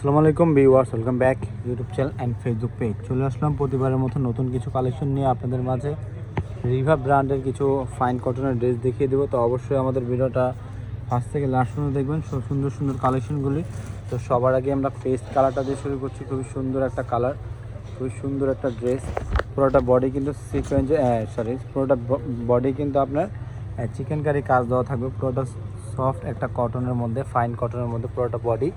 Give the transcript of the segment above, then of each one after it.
আসসালামু আলাইকুম viewers, welcome back YouTube channel and Facebook page চলে আসলাম প্রতিবারের মতো নতুন কিছু কালেকশন নিয়ে আপনাদের মাঝে। রিভা ব্র্যান্ডের কিছু ফাইন কটনের ড্রেস দেখিয়ে দেবো। তো অবশ্যই আমাদের ভিডিওটা ফার্স্ট থেকে লাস্ট পর্যন্ত দেখবেন। সুন্দর সুন্দর কালেকশনগুলি তো সবার আগে আমরা পেস্ট কালারটা দিয়ে শুরু করছি। খুবই সুন্দর একটা কালার খুবই সুন্দর একটা ড্রেস পুরোটা বডি কিন্তু সিকোয়েন্সে সরি পুরোটা বডি কিন্তু আপনার চিকেন কারি কাজ দেওয়া থাকবে। পুরোটা সফট একটা কটনের মধ্যে ফাইন কটনের মধ্যে পুরোটা বডি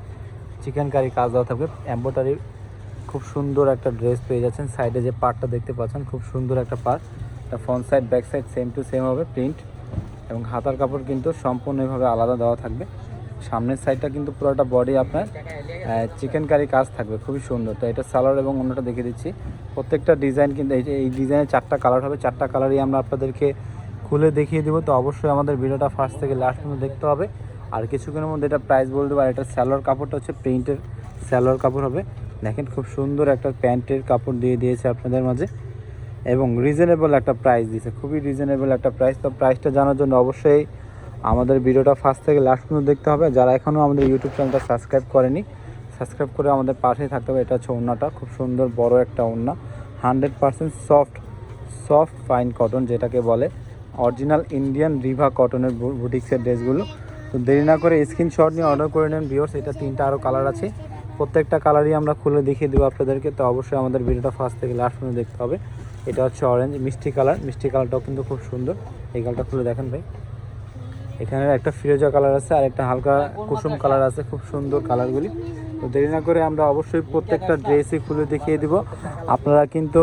চিকেন কারি কাজ দেওয়া থাকবে। এম্বোটারি খুব সুন্দর একটা ড্রেস পেয়ে যাচ্ছেন। সাইডে যে পার্টটা দেখতে পাচ্ছেন, খুব সুন্দর একটা part front side back side same to same হবে প্রিন্ট এবং হাতার কাপড় কিন্তু সম্পূর্ণভাবে আলাদা দেওয়া থাকবে। সামনের সাইডটা কিন্তু পুরোটা বডি আপনার চিকেন কারি কাজ থাকবে, খুবই সুন্দর। তো এটা সালোয়ার এবং অন্যটা দেখে দিচ্ছি। প্রত্যেকটা ডিজাইন কিন্তু এই ডিজাইনের চারটা কালার হবে। চারটা কালারই আমরা আপনাদেরকে খুলে দেখিয়ে দেবো। তো অবশ্যই আমাদের ভিডিওটা ফার্স্ট থেকে লাস্ট পর্যন্ত দেখতে হবে। আর কিছুক্ষণের মধ্যে এটা প্রাইস বলে দেবো। আর এটা স্যালোয়ার কাপড়টা হচ্ছে প্রিন্টের স্যালোয়ার কাপড় হবে। দেখেন খুব সুন্দর একটা প্যান্টের কাপড় দিয়ে দিয়েছে আপনাদের মাঝে। এবং রিজনেবল একটা প্রাইস দিয়েছে। খুবই রিজনেবল একটা প্রাইস তো প্রাইসটা জানার জন্য অবশ্যই আমাদের ভিডিওটা ফার্স্ট থেকে লাস্ট পর্যন্ত দেখতে হবে। যারা এখনও আমাদের ইউটিউব চ্যানেলটা সাবস্ক্রাইব করেনি সাবস্ক্রাইব করে আমাদের পাশেই থাকতে হবে। এটা হচ্ছে ওড়নাটা। খুব সুন্দর বড় একটা ওড়না। Hundred percent soft soft fine cotton যেটাকে বলে। অরিজিনাল ইন্ডিয়ান রিভা কটনের বুটিক্সের ড্রেসগুলো তো দেরি না করে স্ক্রিনশট নিয়ে অর্ডার করে নেন ভিওর্স এটা তিনটা আরও কালার আছে। প্রত্যেকটা কালারই আমরা খুলে দেখিয়ে দেবো আপনাদেরকে। তো অবশ্যই আমাদের ভিডিওটা ফার্স্ট থেকে লাস্ট পর্যন্ত দেখতে হবে। এটা হচ্ছে অরেঞ্জ মিষ্টি কালার মিষ্টি কালারটাও কিন্তু খুব সুন্দর। এই কালারটা খুলে দেখেন ভাই। এখানে একটা ফিরোজা কালার আছে, আর একটা হালকা কুসুম কালার আছে, খুব সুন্দর কালারগুলি তো দেরি না করে আমরা অবশ্যই প্রত্যেকটা ড্রেসই খুলে দেখিয়ে দিব। আপনারা কিন্তু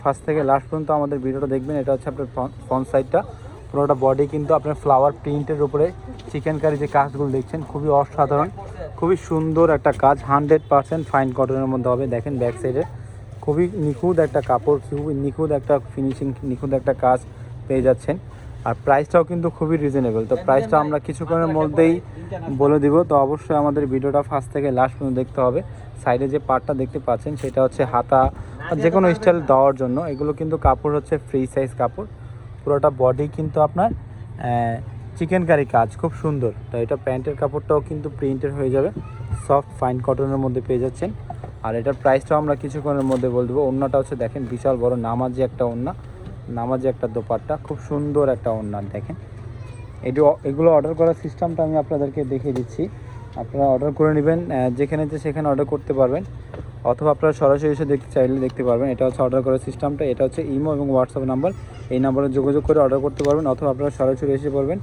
ফার্স্ট থেকে লাস্ট পর্যন্ত আমাদের ভিডিওটা দেখবেন। এটা হচ্ছে আপনার ফ্রন্ট সাইডটা পুরোটা বডি কিন্তু আপনার ফ্লাওয়ার প্রিন্টের উপরে চিকেন কারি যে কাজগুলো দেখছেন, খুবই অসাধারণ, খুবই সুন্দর একটা কাজ হান্ড্রেড পারসেন্ট ফাইন কটনের মধ্যে হবে, দেখেন ব্যাক সাইডে খুবই নিখুঁত একটা কাপড়, খুবই নিখুঁত একটা ফিনিশিং নিখুঁত একটা কাজ পেয়ে যাচ্ছেন। আর প্রাইসটাও কিন্তু খুবই রিজনেবল তো প্রাইসটা আমরা কিছুক্ষণের মধ্যেই বলে দিব। তো অবশ্যই আমাদের ভিডিওটা ফার্স্ট থেকে লাস্ট পর্যন্ত দেখতে হবে। সাইডে যে পার্টটা দেখতে পাচ্ছেন, সেটা হচ্ছে হাতা যে কোনো স্টাইল দেওয়ার জন্য। এগুলো কিন্তু কাপড় হচ্ছে ফ্রি সাইজ কাপড়। পুরোটা বডি কিন্তু আপনার চিকেন কারি কাজ, খুব সুন্দর। তো এটা প্যান্টের কাপড়টাও কিন্তু প্রিন্টের হয়ে যাবে। সফট ফাইন কটনের মধ্যে পেয়ে যাচ্ছেন। আর এটার প্রাইসটাও আমরা কিছুক্ষণের মধ্যে বলে দেবো। ওড়নাটা হচ্ছে দেখেন, বিশাল বড় নামাজি একটা ওড়না নামাজি একটা দোপাট্টা, খুব সুন্দর একটা ওড়না দেখেন। এটি এগুলো অর্ডার করার সিস্টেমটা আমি আপনাদেরকে দেখিয়ে দিচ্ছি। আপনারা অর্ডার করে নেবেন যেখানে যে সেখানে অর্ডার করতে পারবেন, অথবা আপনারা সরাসরি এসে দেখতে চাইলে দেখতে পারবেন। এটা হচ্ছে অর্ডার করার সিস্টেমটা এটা হচ্ছে ইমো এবং হোয়াটসঅ্যাপ নাম্বার এই নাম্বারে যোগাযোগ করে অর্ডার করতে পারবেন, অথবা আপনারা সরাসরি এসে পড়বেন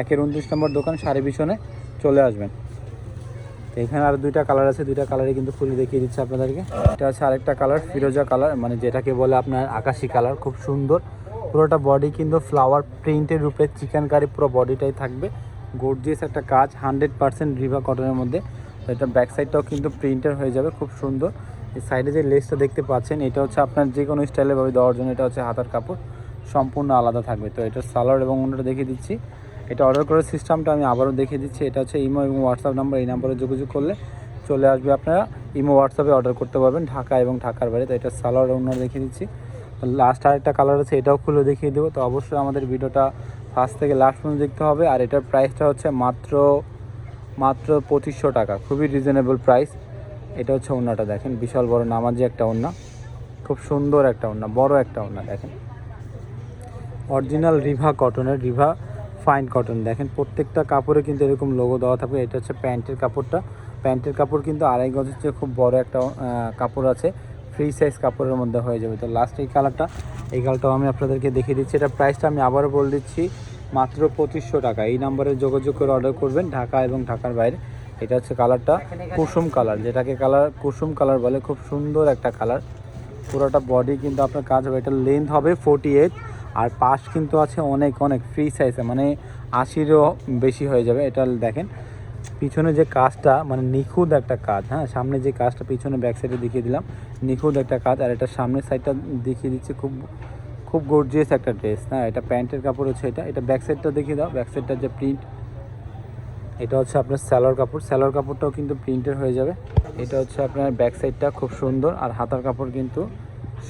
একের উনত্রিশ নম্বর দোকান সাড়ে পিছনে চলে আসবেন। এখানে আর দুইটা কালার আছে, দুইটা কালারই কিন্তু খুলে দেখিয়ে দিচ্ছে আপনাদেরকে। এটা হচ্ছে আরেকটা কালার ফিরোজা কালার মানে যেটাকে বলে আপনার আকাশি কালার খুব সুন্দর। পুরোটা বডি কিন্তু ফ্লাওয়ার প্রিন্টের রূপে চিকেন কারি পুরো বডিটাই থাকবে। গোর্জিয়াস একটা কাজ হান্ড্রেড পার্সেন্ট রিভা কটনের মধ্যে। তো এটা ব্যাক সাইডটাও কিন্তু প্রিন্টার হয়ে যাবে, খুব সুন্দর। এই সাইডে যে লেসটা দেখতে পাচ্ছেন, এটা হচ্ছে আপনার যে কোনো স্টাইলে ভাবে দেওয়ার জন্য, এটা হচ্ছে হাতার কাপড়। সম্পূর্ণ আলাদা থাকবে। তো এটার সালোয়ার এবং অন্যটা দেখিয়ে দিচ্ছি। এটা অর্ডার করার সিস্টেমটা আমি আবারও দেখিয়ে দিচ্ছি। এটা হচ্ছে ইমো এবং হোয়াটসঅ্যাপ নাম্বার, এই নাম্বারে যোগাযোগ করলে চলে আসবে আপনারা। ইমো, হোয়াটসঅ্যাপে অর্ডার করতে পারবেন ঢাকা এবং ঢাকার বাইরে। তো এটা সালোয়ার অন্য দেখিয়ে দিচ্ছি। লাস্ট আরেকটা কালার আছে, এটাও খুলে দেখিয়ে দেবো। তো অবশ্যই আমাদের ভিডিওটা ফার্স্ট থেকে লাস্ট পর্যন্ত দেখতে হবে। আর এটার প্রাইসটা হচ্ছে মাত্র মাত্র পঁচিশশো টাকা। খুবই রিজনেবল প্রাইস এটা হচ্ছে ওড়নাটা দেখেন। বিশাল বড় নামাজি একটা ওড়না। খুব সুন্দর একটা ওড়না। বড় একটা ওড়না দেখেন। অরিজিনাল রিভা কটনের রিভা ফাইন কটন দেখেন, প্রত্যেকটা কাপড়ে কিন্তু এরকম লোগো দেওয়া থাকবে। এটা হচ্ছে প্যান্টের কাপড়টা। প্যান্টের কাপড় কিন্তু আড়াই গজের চেয়ে খুব বড় একটা কাপড় আছে। ফ্রি সাইজ কাপড়ের মধ্যে হয়ে যাবে। তো লাস্ট এই কালারটা এই কালারটাও আমি আপনাদেরকে দেখিয়ে দিচ্ছি। এটা প্রাইসটা আমি আবারও বলে দিচ্ছি, মাত্র পঁচিশশো টাকা। এই নাম্বারে যোগাযোগ করে অর্ডার করবেন ঢাকা এবং ঢাকার বাইরে। এটা হচ্ছে কালারটা কুসুম কালার যেটাকে কালার কুসুম কালার বলে। খুব সুন্দর একটা কালার পুরোটা বডি কিন্তু আপনার কাজ হবে। এটা লেন্থ হবে ফোর্টি এইট আর পাশ কিন্তু আছে অনেক অনেক ফ্রি সাইজে মানে আশিরও বেশি হয়ে যাবে। এটা দেখেন। পিছনে যে কাজটা মানে নিখুঁত একটা কাজ হ্যাঁ সামনে যে কাজটা পিছনে ব্যাক সাইডে দেখিয়ে দিলাম, নিখুঁত একটা কাজ, আর এটা সামনের সাইডটা দেখিয়ে দিচ্ছে খুব খুব গর্জিয়াস একটা ড্রেস হ্যাঁ এটা প্যান্টের কাপড় হচ্ছে এটা এটা ব্যাক সাইডটা দেখিয়ে দাও ব্যাক সাইডটার যে প্রিন্ট এটা হচ্ছে আপনার স্যালোর কাপড় স্যালোর কাপড়টাও কিন্তু প্রিন্টের হয়ে যাবে, এটা হচ্ছে আপনার ব্যাক সাইডটা খুব সুন্দর, আর হাতার কাপড় কিন্তু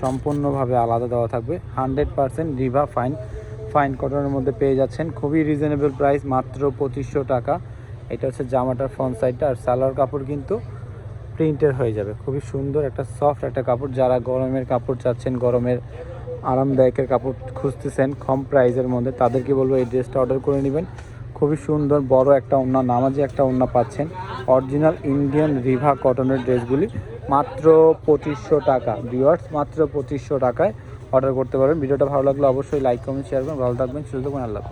সম্পূর্ণভাবে আলাদা দেওয়া থাকবে হান্ড্রেড পারসেন্ট রিভা ফাইন ফাইন কটনের মধ্যে পেয়ে যাচ্ছেন, খুবই রিজনেবল প্রাইস মাত্র পঁচিশশো টাকা এটা হচ্ছে জামাটার ফ্রন্ট সাইডটা আর সালোয়ার কাপড় কিন্তু প্রিন্টের হয়ে যাবে। খুবই সুন্দর একটা সফট একটা কাপড়। যারা গরমের কাপড় চাচ্ছেন, গরমের আরামদায়কের কাপড় খুঁজতেছেন কম প্রাইসের মধ্যে, তাদেরকে বলব এই ড্রেসটা অর্ডার করে নেবেন। খুবই সুন্দর, বড় একটা ওড়না, নামাজি একটা ওড়না পাচ্ছেন। অরিজিনাল ইন্ডিয়ান রিভা কটনের ড্রেসগুলি মাত্র পঁচিশশো টাকা। ভিওয়ার্স মাত্র পঁচিশশো টাকায় অর্ডার করতে পারবেন। ভিডিওটা ভালো লাগলে অবশ্যই লাইক কমেন্ট শেয়ার করবেন ভালো থাকবেন, সুস্থ থাকবেন, আল্লাহ।